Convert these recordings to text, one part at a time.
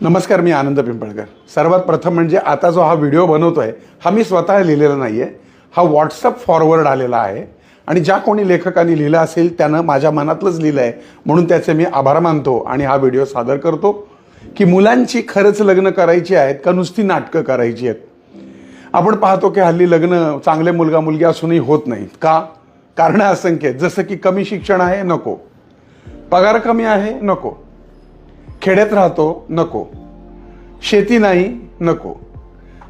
नमस्कार मी आनंद पिंपळकर. सर्वात प्रथम म्हणजे आता जो हा व्हिडिओ बनवतो आहे हा मी स्वतः लिहिलेला नाही आहे हा व्हॉट्सअप फॉरवर्ड आलेला आहे. आणि ज्या कोणी लेखकांनी लिहिलं असेल त्यानं माझ्या मनातलंच लिहिलं आहे. म्हणून त्याचे मी आभार मानतो आणि हा व्हिडिओ सादर करतो. की मुलांची खरंच लग्न करायची आहेत का नुसती नाटकं करायची आहेत? आपण पाहतो की हल्ली लग्न चांगले मुलगा मुलगी असूनही होत नाहीत. का? कारणं असंख्य आहेत. जसं की कमी शिक्षण आहे नको. पगार कमी आहे नको. खेड्यात राहतो नको. शेती नाही नको.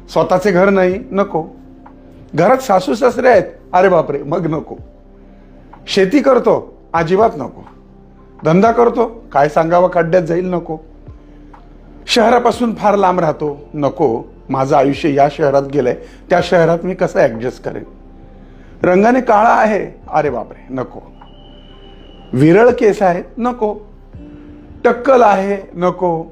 स्वतःचे घर नाही नको. घरात सासू सासरे आहेत अरे बापरे मग नको. शेती करतो अजिबात नको. धंदा करतो काय सांगावं खड्ड्यात जाईल नको. शहरापासून फार लांब राहतो नको. माझं आयुष्य या शहरात गेलंय त्या शहरात मी कसं ॲडजस्ट करेन? रंगाने काळा आहे अरे बापरे नको. विरळ केस आहेत नको. टक्कल आहे नको.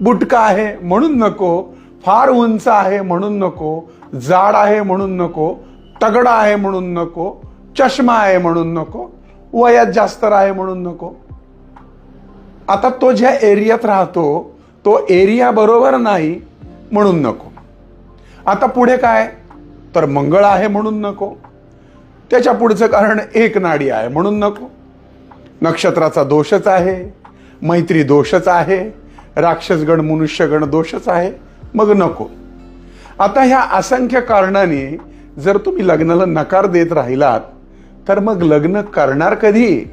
बुटका आहे म्हणून नको. फार उंच आहे म्हणून नको. जाड आहे म्हणून नको. तगडा आहे म्हणून नको. चष्मा आहे म्हणून नको. वयात जास्त आहे म्हणून नको. आता तो ज्या एरियात राहतो तो एरिया बरोबर नाही म्हणून नको. आता पुढे काय? तर मंगळ आहे म्हणून नको. त्याच्या पुढचं कारण एक नाडी आहे म्हणून नको. नक्षत्राचा दोषच आहे. मैत्री दोषच आहे राक्षसगण मनुष्यगण दोषच आहे मग नको. आता ह्या असंख्य कारणाने जर तुम्ही लग्नाला नकार देत राहिलात तर मग लग्न करणार कधी?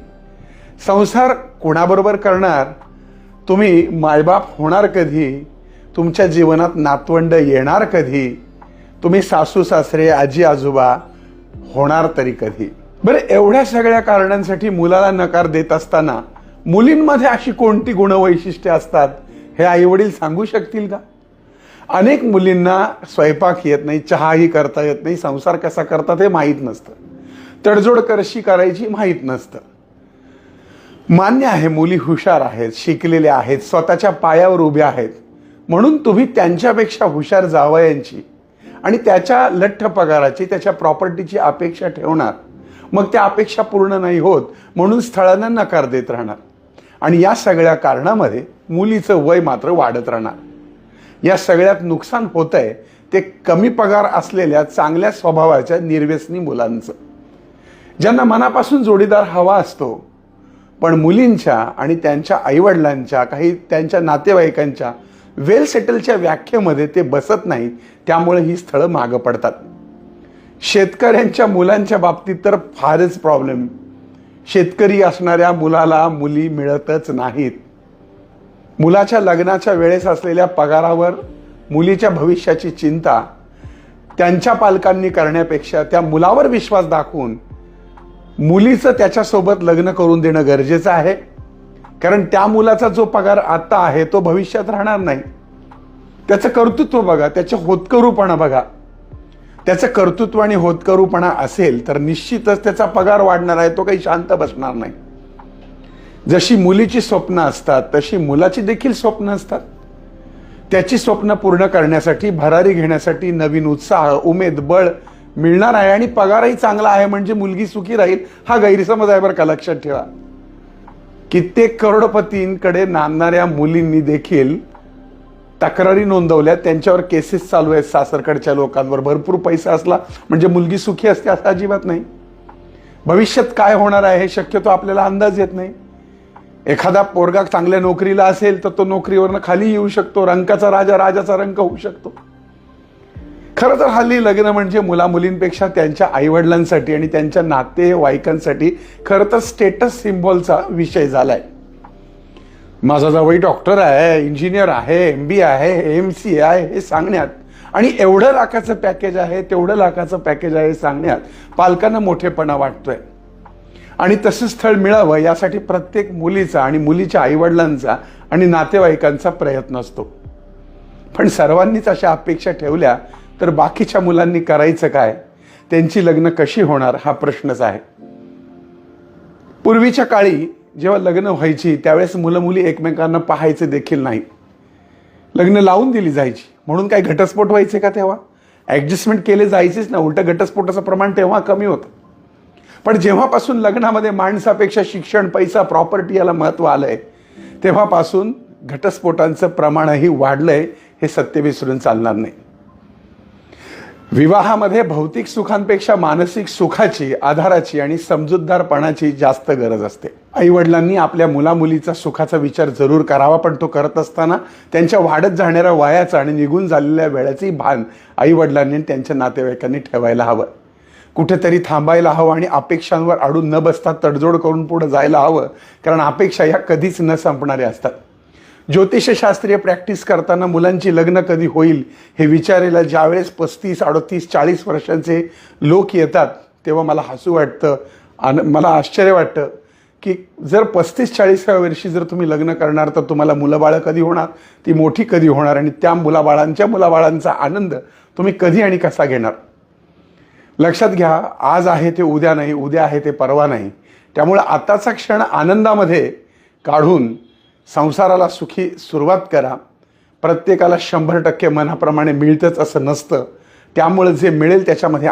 संसार कोणाबरोबर करणार? तुम्ही मायबाप होणार कधी? तुमच्या जीवनात नातवंड येणार कधी? तुम्ही सासू सासरे आजी आजोबा होणार तरी कधी? बरं एवढ्या सगळ्या कारणांसाठी मुलाला नकार देत असताना मुलींमध्ये अशी कोणती गुणवैशिष्ट्ये असतात हे आई वडील सांगू शकतील का? अनेक मुलींना स्वयंपाक येत नाही चहाही करता येत नाही संसार कसा करतात हे माहीत नसतं. तडजोड कशी करायची माहीत नसतं. मान्य आहे मुली हुशार आहेत शिकलेल्या आहेत स्वतःच्या पायावर उभ्या आहेत. म्हणून तुम्ही त्यांच्यापेक्षा हुशार जावयांची आणि त्याच्या लठ्ठ पगाराची त्याच्या प्रॉपर्टीची अपेक्षा ठेवणार. मग त्या अपेक्षा पूर्ण नाही होत म्हणून स्थळांना नकार देत राहणार. आणि या सगळ्या कारणामध्ये मुलीचं वय मात्र वाढत राहणार. या सगळ्यात नुकसान होत आहे ते कमी पगार असलेल्या चांगल्या स्वभावाच्या निर्व्यसनी मुलांचं. ज्यांना मनापासून जोडीदार हवा असतो पण मुलींच्या आणि त्यांच्या आईवडिलांच्या काही त्यांच्या नातेवाईकांच्या वेल सेटलच्या व्याख्येमध्ये ते बसत नाहीत त्यामुळे ही स्थळं मागं पडतात. शेतकऱ्यांच्या मुलांच्या बाबतीत तर फारच प्रॉब्लेम. शेतकरी असणाऱ्या मुलाला मुली मिळतच नाहीत. मुलाच्या लग्नाच्या वेळेस असलेल्या पगारावर मुलीच्या भविष्याची चिंता त्यांच्या पालकांनी करण्यापेक्षा त्या मुलावर विश्वास दाखवून मुलीचं त्याच्यासोबत लग्न करून देणं गरजेचं आहे. कारण त्या मुलाचा जो पगार आत्ता आहे तो भविष्यात राहणार नाही. त्याचं कर्तृत्व बघा त्याचे होतकरूपणा बघा. त्याचं कर्तृत्व आणि होतकरूपणा असेल तर निश्चितच त्याचा पगार वाढणार आहे तो काही शांत बसणार नाही. जशी मुलीची स्वप्न असतात तशी मुलाची देखील स्वप्न असतात. त्याची स्वप्न पूर्ण करण्यासाठी भरारी घेण्यासाठी नवीन उत्साह उमेद बळ मिळणार आहे आणि पगारही चांगला आहे म्हणजे मुलगी सुखी राहील हा गैरसमज आहे बरं का लक्षात ठेवा. कित्येक करोडपतींकडे नांदणाऱ्या मुलींनी देखील तक्रारी नोंदवल्या त्यांच्यावर केसेस चालू आहेत. सासरकडच्या लोकांवर भरपूर पैसा असला म्हणजे मुलगी सुखी असते असं अजिबात नाही. भविष्यात काय होणार आहे हे शक्यतो आपल्याला अंदाज येत नाही. एखादा पोरगा चांगल्या नोकरीला असेल तर तो नोकरीवरनं खाली येऊ शकतो. रंकाचा राजा राजाचा रंक होऊ शकतो. खरं तर हल्ली लग्न म्हणजे मुला मुलींपेक्षा त्यांच्या आईवडिलांसाठी आणि त्यांच्या नातेवाईकांसाठी खरं तर स्टेटस सिम्बॉलचा विषय झाला आहे माझा जावई डॉक्टर आहे इंजिनियर आहे एम बी आहे एम सी आहे हे सांगण्यात. आणि एवढं लाखाचं पॅकेज आहे तेवढं लाखाचं पॅकेज आहे हे सांगण्यात पालकांना मोठेपणा वाटतोय. आणि तसं स्थळ मिळावं यासाठी प्रत्येक मुलीचा आणि मुलीच्या आईवडिलांचा आणि नातेवाईकांचा प्रयत्न असतो. पण सर्वांनीच अशा अपेक्षा ठेवल्या तर बाकीच्या मुलांनी करायचं काय? त्यांची लग्न कशी होणार? हा प्रश्नच आहे. पूर्वीच्या काळी जेव्हा लग्न व्हायची त्यावेळेस मुलं मुली एकमेकांना पाहायचे देखील नाही. लग्न लावून दिली जायची. म्हणून काय घटस्फोट व्हायचे का तेव्हा? ॲडजस्टमेंट केले जायचेच ना. उलटं घटस्फोटाचं प्रमाण तेव्हा कमी होतं. पण जेव्हापासून लग्नामध्ये माणसापेक्षा शिक्षण पैसा प्रॉपर्टी याला महत्त्व आलं आहे तेव्हापासून घटस्फोटांचं प्रमाणही वाढलं आहे हे सत्य विसरून चालणार नाही. विवाहामध्ये भौतिक सुखांपेक्षा मानसिक सुखाची आधाराची आणि समजूतदारपणाची जास्त गरज असते. आई वडिलांनी आपल्या मुलामुलीचा सुखाचा विचार जरूर करावा पण तो करत असताना त्यांच्या वाढत जाणाऱ्या वयाचा आणि निघून झालेल्या वेळाचंही भान आई वडिलांनी आणि त्यांच्या नातेवाईकांनी ठेवायला हवं. कुठेतरी थांबायला हवं आणि अपेक्षांवर अडून न बसता तडजोड करून पुढे जायला हवं कारण अपेक्षा ह्या कधीच न संपणाऱ्या असतात. ज्योतिषशास्त्रीय प्रॅक्टिस करताना मुलांची लग्न कधी होईल हे विचारायला ज्यावेळेस पस्तीस अडतीस चाळीस वर्षांचे लोक येतात तेव्हा मला हसू वाटतं आणि मला आश्चर्य वाटतं की जर पस्तीस चाळीसाव्या वर्षी जर तुम्ही लग्न करणार तर तुम्हाला मुलंबाळं कधी होणार? ती मोठी कधी होणार? आणि त्या मुलाबाळांच्या मुलाबाळांचा आनंद तुम्ही कधी आणि कसा घेणार? लक्षात घ्या आज आहे ते उद्या नाही उद्या आहे ते परवा नाही. त्यामुळे आताचा क्षण आनंदामध्ये काढून संसाराला सुखी सुरुवात करा. प्रत्येकाला शंभर टक्के मनाप्रमाणे मिळतंच असं नसतं. त्यामुळे जे मिळेल त्याच्यामध्ये